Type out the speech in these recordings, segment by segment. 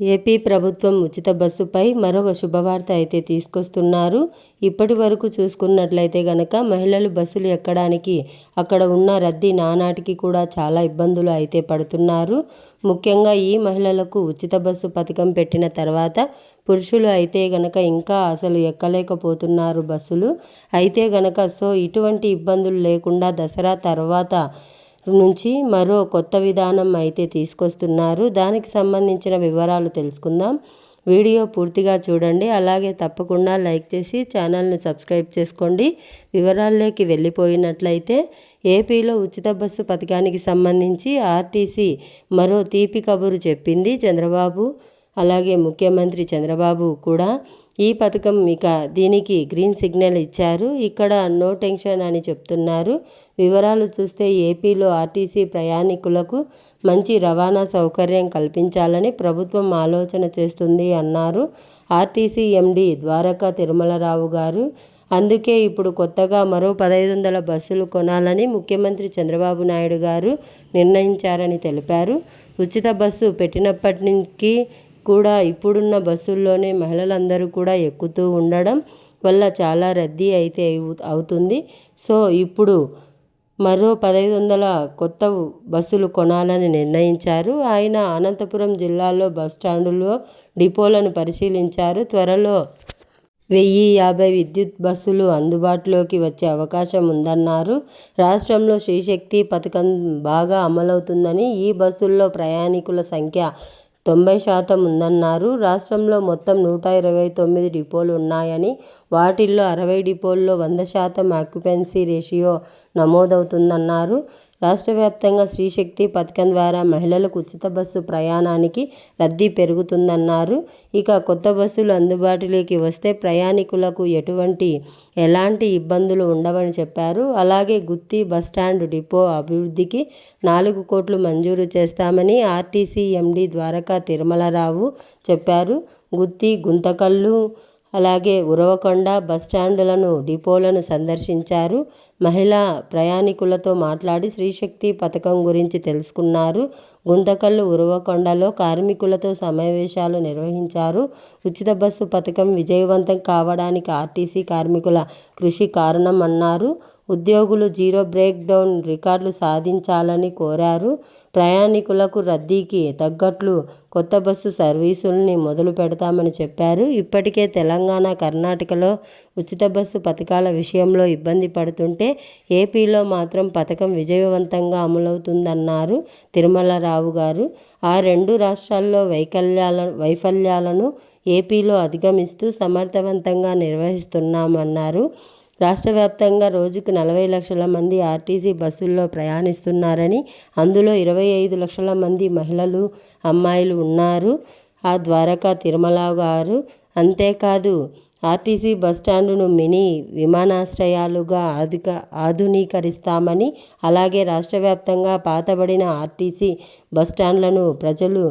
AP ప్రభుత్వం ఉచిత బస్సుపై మరొక శుభవార్త అయితే తీసుకొస్తున్నారు. ఇప్పటి వరకు చూసుకున్నట్లయితే గనక మహిళలు బస్సులు ఎక్కడానికి అక్కడ ఉన్న రద్దీ నానాటికి కూడా చాలా ఇబ్బందులు అయితే పడుతున్నారు. ముఖ్యంగా ఈ మహిళలకు ఉచిత బస్సు పథకం పెట్టిన తర్వాత పురుషులు అయితే గనక ఇంకా అసలు ఎక్కలేకపోతున్నారు బస్సులు. అయితే గనక సో ఇటువంటి ఇబ్బందులు లేకుండా దసరా తర్వాత నుంచి మరో కొత్త విధానం అయితే తీసుకొస్తున్నారు. దానికి సంబంధించిన వివరాలు తెలుసుకుందాం. వీడియో పూర్తిగా చూడండి. అలాగే తప్పకుండా లైక్ చేసి ఛానల్ను సబ్స్క్రైబ్ చేసుకోండి. వివరాల్లోకి వెళ్ళిపోయినట్లయితే ఏపీలో ఉచిత బస్సు పథకానికి సంబంధించి ఆర్టీసీ మరో తీపి కబురు చెప్పింది చంద్రబాబు. అలాగే ముఖ్యమంత్రి చంద్రబాబు కూడా ఈ పథకం ఇక దీనికి గ్రీన్ సిగ్నల్ ఇచ్చారు. ఇక్కడ నో టెన్షన్ అని చెప్తున్నారు. వివరాలు చూస్తే ఏపీలో ఆర్టీసీ ప్రయాణికులకు మంచి రవాణా సౌకర్యం కల్పించాలని ప్రభుత్వం ఆలోచన చేస్తుంది అన్నారు. ఆర్టీసీ ఎండి ద్వారకా తిరుమలరావు గారు. అందుకే ఇప్పుడు కొత్తగా మరో పదహైదు వందల బస్సులు కొనాలని ముఖ్యమంత్రి చంద్రబాబు నాయుడు గారు నిర్ణయించారని తెలిపారు. ఉచిత బస్సు పెట్టినప్పటి నుంచి కూడా ఇప్పుడున్న బస్సుల్లోనే మహిళలందరూ కూడా ఎక్కుతూ ఉండడం వల్ల చాలా రద్దీ అయితే అవుతుంది. సో ఇప్పుడు మరో పదహైదు వందల కొత్త బస్సులు కొనాలని నిర్ణయించారు. ఆయన అనంతపురం జిల్లాలో బస్ స్టాండులో డిపోలను పరిశీలించారు. త్వరలో వెయ్యి యాభై విద్యుత్ బస్సులు అందుబాటులోకి వచ్చే అవకాశం ఉందన్నారు. రాష్ట్రంలో శ్రీశక్తి పథకం బాగా అమలవుతుందని ఈ బస్సుల్లో ప్రయాణికుల సంఖ్య తొంభై శాతం ఉందన్నారు. రాష్ట్రంలో మొత్తం నూట ఇరవై తొమ్మిది డిపోలు ఉన్నాయని వాటిల్లో అరవై డిపోల్లో వంద శాతం ఆక్యుపెన్సీ రేషియో నమోదవుతుందన్నారు. రాష్ట్ర వ్యాప్తంగా శ్రీశక్తి పథకం ద్వారా మహిళలకు ఉచిత బస్సు ప్రయాణానికి రద్దీ పెరుగుతుందన్నారు. ఇక కొత్త బస్సులు అందుబాటులోకి వస్తే ప్రయాణికులకు ఎటువంటి ఎలాంటి ఇబ్బందులు ఉండవని చెప్పారు. అలాగే గుత్తి బస్టాండ్ డిపో అభివృద్ధికి నాలుగు కోట్లు మంజూరు చేస్తామని ఆర్టీసీ ఎండీ ద్వారకా తిరుమలరావు చెప్పారు. గుత్తి గుంతకల్లు అలాగే ఉరవకొండ బస్టాండులను డిపోలను సందర్శించారు. మహిళా ప్రయాణికులతో మాట్లాడి శ్రీశక్తి పథకం గురించి తెలుసుకున్నారు. గుంతకల్లు ఉరవకొండలో కార్మికులతో సమావేశాలు నిర్వహించారు. ఉచిత బస్సు పథకం విజయవంతం కావడానికి ఆర్టీసీ కార్మికుల కృషి కారణం అన్నారు ఉద్యోగులు జీరో బ్రేక్ డౌన్ రికార్డులు సాధించాలని కోరారు. ప్రయాణికులకు రద్దీకి తగ్గట్లు కొత్త బస్సు సర్వీసుల్ని మొదలు పెడతామని చెప్పారు. ఇప్పటికే తెలంగాణ కర్ణాటకలో ఉచిత బస్సు పథకాల విషయంలో ఇబ్బంది పడుతుంటే ఏపీలో మాత్రం పథకం విజయవంతంగా అమలవుతుందన్నారు తిరుమలరావు గారు. ఆ రెండు రాష్ట్రాల్లో వైకల్యాల వైఫల్యాలను ఏపీలో అధిగమిస్తూ సమర్థవంతంగా నిర్వహిస్తున్నామన్నారు. రాష్ట్ర వ్యాప్తంగా రోజుకు నలభై లక్షల మంది ఆర్టీసీ బస్సుల్లో ప్రయాణిస్తున్నారని అందులో ఇరవై ఐదు లక్షల మంది మహిళలు అమ్మాయిలు ఉన్నారు. ఆ ద్వారకా తిరుమల గారు అంతేకాదు ఆర్టీసీ బస్టాండును మినీ విమానాశ్రయాలుగా ఆధుక ఆధునీకరిస్తామని అలాగే రాష్ట్ర వ్యాప్తంగా పాతబడిన ఆర్టీసీ బస్టాండ్లను ప్రజలు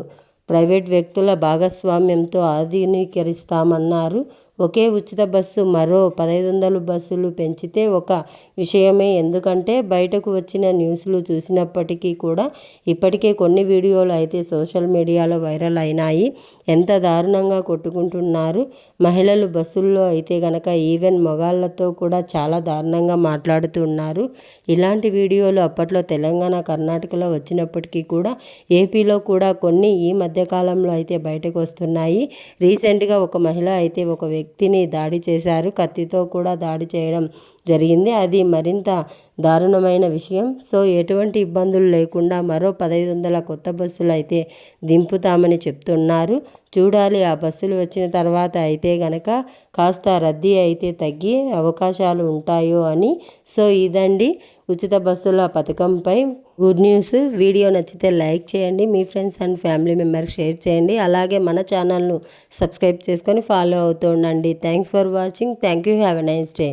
ప్రైవేట్ వ్యక్తుల భాగస్వామ్యంతో ఆధునీకరిస్తామన్నారు. ఒకే ఉచిత బస్సు మరో పదహైదు వందలు బస్సులు పెంచితే ఒక విషయమే. ఎందుకంటే బయటకు వచ్చిన న్యూస్లు చూసినప్పటికీ కూడా ఇప్పటికే కొన్ని వీడియోలు అయితే సోషల్ మీడియాలో వైరల్ అయినాయి. ఎంత దారుణంగా కొట్టుకుంటున్నారు మహిళలు బస్సుల్లో అయితే గనక ఈవెన్ మగాళ్ళతో కూడా చాలా దారుణంగా మాట్లాడుతున్నారు ఇలాంటి వీడియోలు అప్పట్లో తెలంగాణ కర్ణాటకలో వచ్చినప్పటికీ కూడా ఏపీలో కూడా కొన్ని ఈ మధ్యకాలంలో అయితే బయటకు వస్తున్నాయి. రీసెంట్గా ఒక మహిళ అయితే ఒక వ్యక్తి వ్యక్తిని దాడి చేశారు. కత్తితో కూడా దాడి చేయడం జరిగింది. అది మరింత దారుణమైన విషయం. సో ఎటువంటి ఇబ్బందులు లేకుండా మరో పదహైదు వందల కొత్త బస్సులు అయితే దింపుతామని చెప్తున్నారు. చూడాలి ఆ బస్సులు వచ్చిన తర్వాత అయితే గనక కాస్త రద్దీ అయితే తగ్గి అవకాశాలు ఉంటాయో అని. సో ఇదండి ఉచిత బస్సుల పథకంపై గుడ్ న్యూస్. వీడియో నచ్చితే లైక్ చేయండి మీ ఫ్రెండ్స్ అండ్ ఫ్యామిలీ మెంబర్కి షేర్ చేయండి. అలాగే మన ఛానల్ను సబ్స్క్రైబ్ చేసుకొని ఫాలో అవుతూ ఉండండి. Thanks for watching. Thank you. Have a nice day.